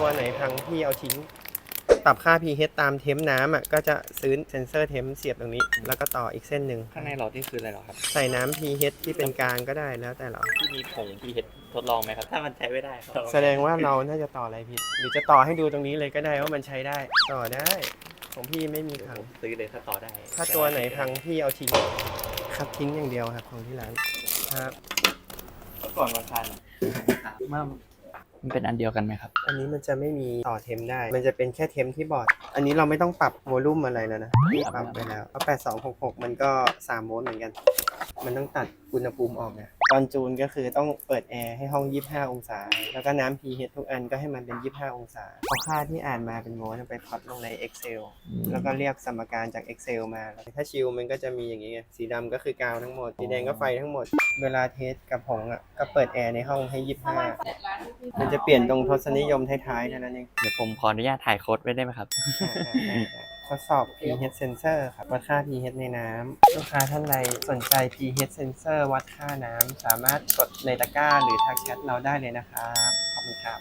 ตัวไหนพังพี่เอาทิ้ง ปรับค่า pH ตามเทมน้ำอะก็จะซื้อเซนเซอร์เทมเสียบตรงนี้ แล้วก็ต่ออีกเส้นหนึ่งข้างในหลอดนี่คืออะไรหรอครับ ใส่น้ำ pH ที่เป็นกลางก็ได้แล้วแต่เราที่มีผง pH ทดลองไหมครับ ถ้ามันใช้ไม่ได้ครับแสดงว่าเราน่าจะต่ออะไรผิด หรือจะต่อให้ดูตรงนี้เลยก็ได้ว่ามันใช้ได้ ต่อได้ ของพี่ไม่มีพังซื้อเลยถ้าต่อได้ถ้าตัวไหนพังพี่เอาทิ้งครับทิ้งอย่างเดียวครับของที่ร้านครับ ก่อนวันคันเมื่อ มันเป็นอันเดียวกันไหมครับ อันนี้มันจะไม่มีต่อเทมได้ มันจะเป็นแค่เทมที่บอร์ด อันนี้เราไม่ต้องปรับวอลลุ่มอะไรแล้วนะพี่ปรับไปแล้วเพราะ8266 มันก็3โวลต์เหมือนกัน มันต้องตัดอุณหภูมิออกนะตอนจูนก็คือต้องเปิดแอร์ให้ห้อง 25 องศา แล้วก็น้ำ pH ทุกอันก็ให้มันเป็น 25 องศาเอาค่าที่อ่านมาเป็นโวลต์ไปพล็อตลงใน Excel แล้วก็เรียกสมการจาก Excel มา ถ้าชิลมันก็จะมีอย่างนี้ไงสีดำก็คือกาวทั้งหมด สีแดงก็ไฟทั้งหมด เวลาเทสกับผงอะก็เปิดแอร์ในห้องให้ 25มัน จะเปลี่ยนตรงทศนิยมท้ายๆเท่านั้นเองเดี๋ยวผมขออนุญาตถ่ายโค้ดไว้ได้ไหมครับ ทดสอบ pH sensor ครับวัดค่า pH ในน้ำลูกค้าท่านใดสนใจ pH sensor วัดค่าน้ำสามารถกดในตะกร้าหรือทักแชทเราได้เลยนะครับ ขอบคุณครับ